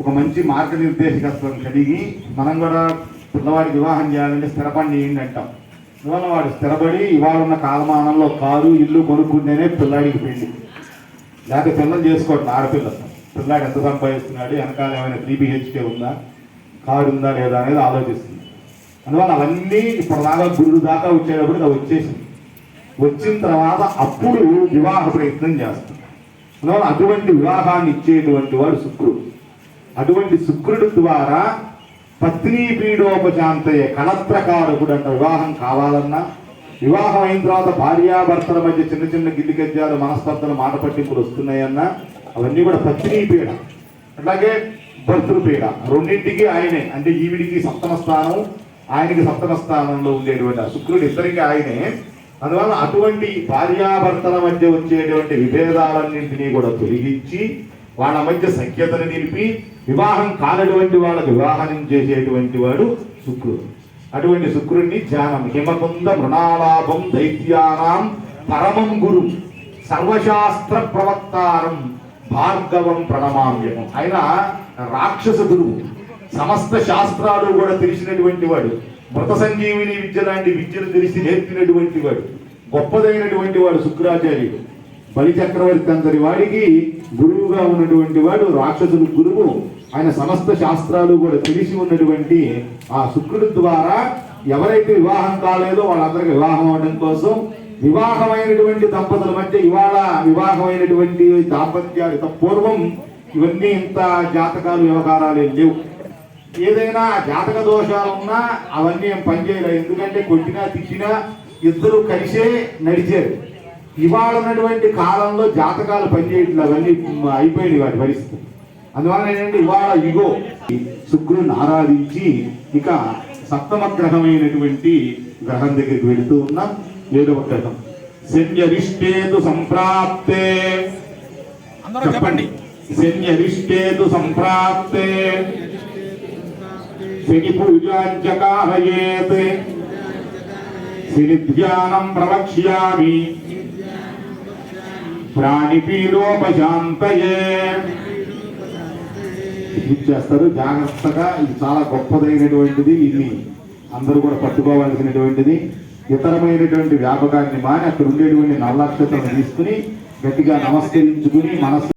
ఒక మంచి మార్గనిర్దేశకత్వం కలిగి మనం కూడా పిల్లవాడికి వివాహం చేయాలంటే స్థిరపడి చేయండి అంటాం? వాడు స్థిరపడి ఇవాళ ఉన్న కాలమానంలో కారు ఇల్లు కొనుక్కుంటేనే పిల్లాడికి పెళ్ళి. లేకపోతే పిల్లలు చేసుకోవడం ఆడపిల్ల. పిల్లాడు ఎంత సంపాదిస్తున్నాడు? వెనకాల ఏమైనా త్రీ బిహెచ్కే ఉందా? కారు ఉందా లేదా అనేది ఆలోచిస్తుంది. అందువల్ల అవన్నీ ఇప్పుడు దాకా గురుడు దాకా వచ్చేటప్పుడు అది వచ్చేసింది. వచ్చిన తర్వాత అప్పుడు వివాహ ప్రయత్నం చేస్తాం అందువల్ల అటువంటి వివాహాన్ని ఇచ్చేటువంటి వాడు శుక్రుడు. అటువంటి శుక్రుడు ద్వారా పత్ని పీడోపశాంతయే కళత్రకారకుడు అంట వివాహం కావాలన్నా వివాహం అయిన తర్వాత భార్యాభర్తల మధ్య చిన్న చిన్న గిల్లికజ్జాలు మనస్పర్ధలు మాట పట్టింపులు వస్తున్నాయన్నా అవన్నీ కూడా పత్ని పీడ. అట్లాగే భర్తృ పీడ. రెండింటికి ఆయనే అంటే ఈవిడికి సప్తమ స్థానం ఆయనకి సప్తమ స్థానంలో ఉండేటువంటి శుక్రుడు ఇద్దరికి ఆయనే. అందువల్ల అటువంటి భార్యాభర్తల మధ్య వచ్చేటువంటి విభేదాలన్నింటినీ కూడా తొలగించి వాళ్ళ మధ్య సఖ్యతను నిలిపి వివాహం కానటువంటి వాళ్ళకు వివాహం చేసేటువంటి వాడు శుక్రుడు. అటువంటి శుక్రుడిని ధ్యానం హిమకుంద మృణాలాభం దైత్యానాం పరమం గురు సర్వశాస్త్ర ప్రవక్తారం భార్గవం ప్రణమామ్యము ఆయన రాక్షస గురువు. సమస్త శాస్త్రాలు కూడా తెలిసినటువంటి వాడు. మృత సంజీవిని విద్య లాంటి విద్యను తెలిసి నేర్పినటువంటి వాడు. గొప్పదైనటువంటి వాడు శుక్రాచార్యుడు. బలిచక్రవర్తి అందరి అంతటి వాడికి గురువుగా ఉన్నటువంటి వాడు రాక్షసుడు గురువు. ఆయన సమస్త శాస్త్రాలు కూడా తెలిసి ఉన్నటువంటి ఆ శుక్రుడి ద్వారా ఎవరైతే వివాహం కాలేదో వాళ్ళందరికీ వివాహం అవడం కోసం వివాహమైనటువంటి దంపతుల మధ్య ఇవాళ వివాహమైనటువంటి దాంపత్యాలు ఇంత పూర్వం ఇవన్నీ ఇంత జాతకాలు వ్యవహారాలు ఏం లేవు. ఏదైనా జాతక దోషాలు ఉన్నా అవన్నీ ఏం పనిచేయలేదు. ఎందుకంటే కొట్టినా తిట్టినా ఇద్దరు కలిసే నడిచారు. ఇవాళ ఉన్నటువంటి కాలంలో జాతకాలు పనిచేయట్లేదు అవన్నీ అయిపోయింది వాటి పరిస్థితి. అందువల్ల ఏంటంటే ఇవాళ ఇగో శుక్రుని ఆరాధించి ఇక సప్తమ గ్రహమైనటువంటి గ్రహం దగ్గరికి వెళుతూ ఉన్నాం. ఏడవ గ్రహం. శన్యరిష్టేతు సంప్రాప్తే. చెప్పండి. శన్యరిష్టేతు సంప్రాప్తే. శని పూజాంచ కారయేత్ శని ధ్యానం ప్రవక్ష్యామి ప్రాణిపీడోపశాంతయే జాగ్రత్తగా ఇది చాలా గొప్పదైనటువంటిది ఇది. అందరూ కూడా పట్టుకోవాల్సినటువంటిది. ఇతరమైనటువంటి వ్యాపకాన్ని మాని అక్కడ ఉండేటువంటి నల్లక్షతను తీసుకుని గట్టిగా నమస్కరించుకుని మనస్సు